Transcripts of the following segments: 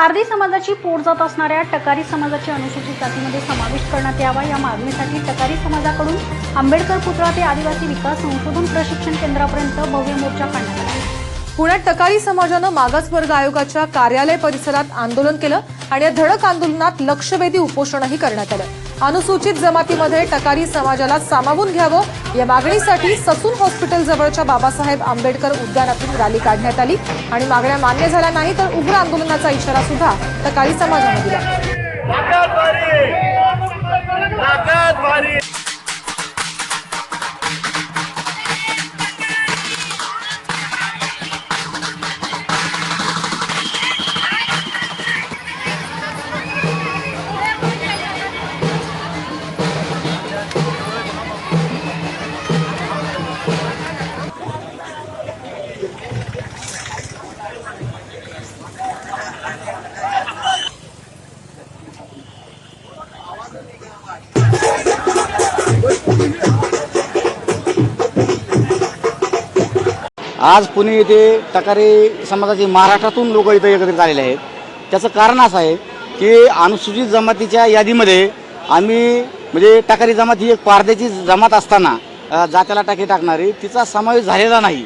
पारधी समाजाची पोट जात असणाऱ्या टकारी समाजाची अनुसूचित जातीमध्ये समाविष्ट करण्यात यावा या मागणीसाठी टकारी समाजाकडून आंबेडकर पुतळा ते आदिवासी विकास संशोधन प्रशिक्षण केंद्रापर्यंत भव्य मोर्चा काढण्यात आला. पुण्यात टकारी समाजानं मागासवर्ग आयोगाच्या कार्यालय परिसरात आंदोलन केलं आणि या धडक आंदोलनात लक्षवेधी उपोषणही करण्यात आलं. अनुसूचित जमातीमध्ये टकारी समाजाला सामावून घ्यावं या मागणीसाठी ससून हॉस्पिटल जवळच्या बाबासाहेब आंबेडकर उद्यानातून रॅली काढण्यात आली. आणि मागण्या मान्य झाल्या नाही तर उग्र आंदोलनाचा इशारा सुद्धा टकारी समाजानं दिला. आज पुणे येथे टकारी समाजाचे महाराष्ट्रातून लोक इथं एकत्रित आलेले आहेत. त्याचं कारण असं आहे की अनुसूचित जमातीच्या यादीमध्ये आम्ही म्हणजे टकारी जमात ही एक पारद्याची जमात असताना जात्याला टाकी टाकणारी तिचा समावेश झालेला नाही.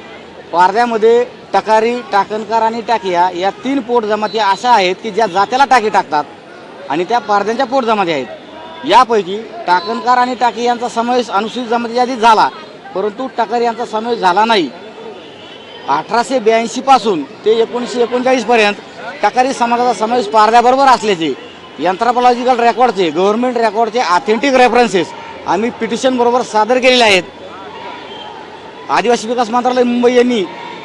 पारद्यामध्ये टकारी टाकणकार आणि टाकिया या तीन पोट जमाती अशा आहेत की ज्या जात्याला टाकी टाकतात आणि त्या पारद्यांच्या पोट जमाती आहेत. यापैकी टाकणकार आणि टाकी यांचा समावेश अनुसूचित जमाती यादीत झाला परंतु टकारी यांचा समावेश झाला नाही. अठराशे ब्याऐंशी पासून ते एकोणीसशे एकोणचाळीस पर्यंत टकारी समाजाचा समावेश पारद्याबरोबर असल्याचे यंत्रापॉलॉजिकल रेकॉर्डचे गव्हर्नमेंट रेकॉर्डचे ऑथेंटिक रेफरन्सेस आम्ही पिटिशन बरोबर सादर केलेले आहेत. आदिवासी विकास मंत्रालय मुंबई यांनी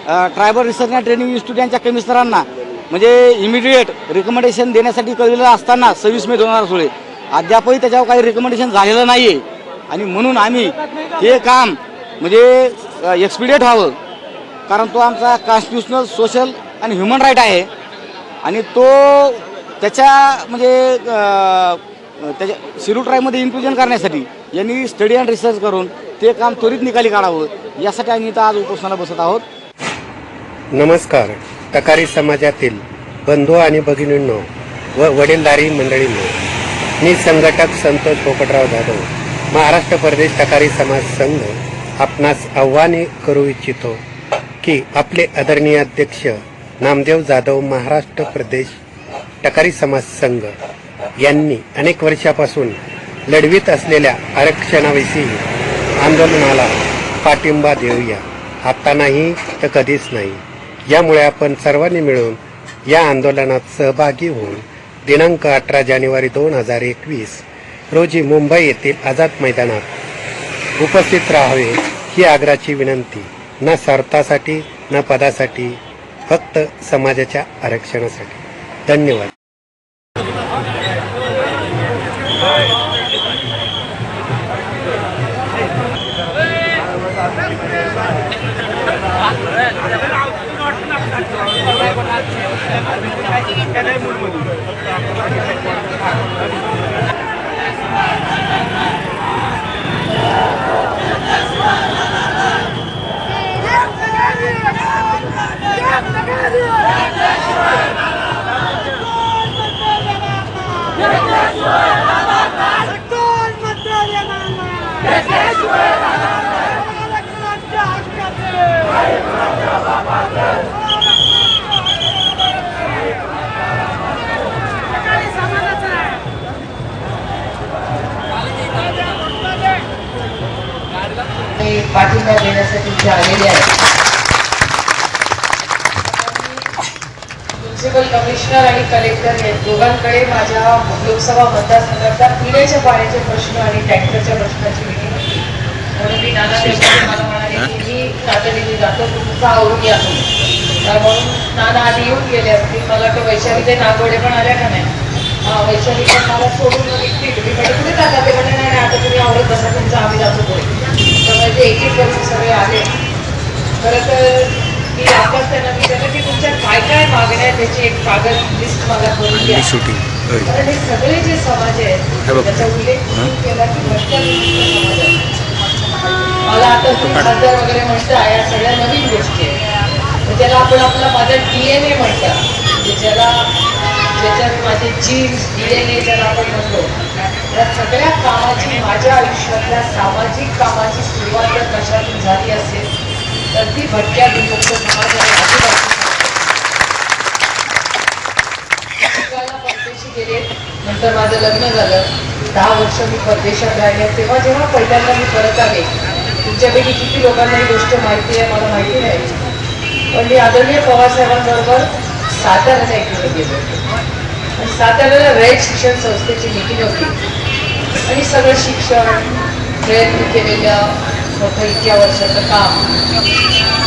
tribal research and training institute यांच्या कमिशनरांना म्हणजे इमिडिएट रिकमेंडेशन देण्यासाठी कळलेलं असताना सव्वीस मे दोन हजार सोळे अद्यापही त्याच्यावर काही रिकमेंडेशन झालेलं नाही आहे आणि म्हणून आम्ही हे काम म्हणजे एक्सपिडिएट व्हावं. कारण तो आमचा कॉन्स्टिट्युशनल सोशल आणि ह्युमन राईट आहे. आणि तो त्याच्या म्हणजे त्याच्या शिरू ट्रायमध्ये इन्क्लुजन करण्यासाठी यांनी स्टडी अँड रिसर्च करून ते काम त्वरित निकाली काढावं यासाठी आम्ही इथं आज उपोषणाला बसत आहोत. नमस्कार. टकारी समाजातील बंधू आणि भगिनींनो व वडीलधारी मंडळींनो मी संघटक संतोष पोपटराव जाधव महाराष्ट्र प्रदेश टकारी समाज संघ आपणास आव्हाने करू इच्छितो. की आपले आदरणीय अध्यक्ष नामदेव जाधव महाराष्ट्र प्रदेश टकारी समाज संघ यांनी अनेक वर्षापासून लढवीत असलेल्या आरक्षणाविषयी आंदोलनाला पाठिंबा देऊया. आता नाही तर कधीच नाही. यामुळे आपण सर्वांनी मिळून या आंदोलनात सहभागी होऊन दिनांक अठरा जानेवारी दोन हजार एकवीस रोजी मुंबई येथील आझाद मैदानात उपस्थित राहावे ही आग्राची विनंती. न स्वार्थासाठी न पदासाठी फक्त समाजाच्या आरक्षणासाठी. धन्यवाद. पाठिंबा देण्यासाठी आलेले आहेत. म्युन्सिपल कमिशनर आणि कलेक्टर या दोघांकडे माझ्या लोकसभा मतदारसंघातल्या पिण्याच्या पाण्याचे प्रश्न आणि टँकरच्या प्रश्नाची मिटिंग होती. म्हणून मी नाना देशपांडे मला म्हणाले की मी तातडीने जातो तुमचा आवडून या म्हणून नाना आधी येऊन गेले असतील. मला वाटतं वैशाली ते नागोडे पण आल्या का नाही? वैशाली पण मला सोडून निघतील मी म्हणजे कुठे जाता ते म्हणजे नाही नाही, आता तुम्ही आवडत बसा तुमचं आम्ही जातो पुढे तर म्हणजे एक एक वर्ष सगळे आले खरं तर मी आताच त्यांना विचारलं की तुमच्या काय काय मागण्या आहेत त्याची एक कागद लिस्ट मला करून द्या. कारण हे सगळे जे समाज आहेत त्याचा उल्लेख केला की मला आता तुम्ही खासदार वगैरे म्हणता या सगळ्या नवीन गोष्टी आहेत. त्याला आपण आपला माझा डी एन ए म्हणतात म्हणजे ज्याला ज्याच्यात माझे जीन्स डी एन ए ज्याला आपण म्हणतो या सगळ्या कामाची माझ्या आयुष्यातल्या सामाजिक कामाची सुरुवात जर कशातून झाली असेल तर ती भटक्या विमुक्त समाज आणि आदिवासी नंतर माझं लग्न झालं. दहा वर्ष मी परदेशात राहिले. तेव्हा जेव्हा पहिल्यांदा मी परत आले तुमच्यापैकी किती लोकांना ही गोष्ट माहिती आहे मला माहिती नाही. पण मी आदरणीय पवारसाहेबांबरोबर साताऱ्याला एक गेलो आणि साताऱ्याला रयत शिक्षण संस्थेची मीटिंग होती. आणि सगळं शिक्षण प्रयत्न केलेलं मोठं इतक्या वर्षाचं काम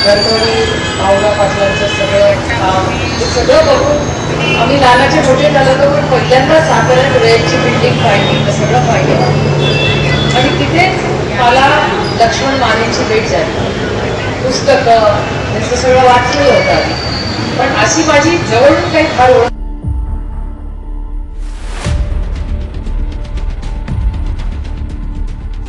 घरगडी भावना पाटलांचं सगळं काम हे सगळं बघून आम्ही लहानाचे मोठे झालो तर पण पहिल्यांदा साताऱ्यात रयतची बिल्डिंग पाहिली सगळं पाहिलं. आणि तिथेच मला लक्ष्मण मानेची भेट झाली. पुस्तकं त्यांचं सगळं वाचलेलं होतं आधी पण अशी माझी जवळून काही फार ओळख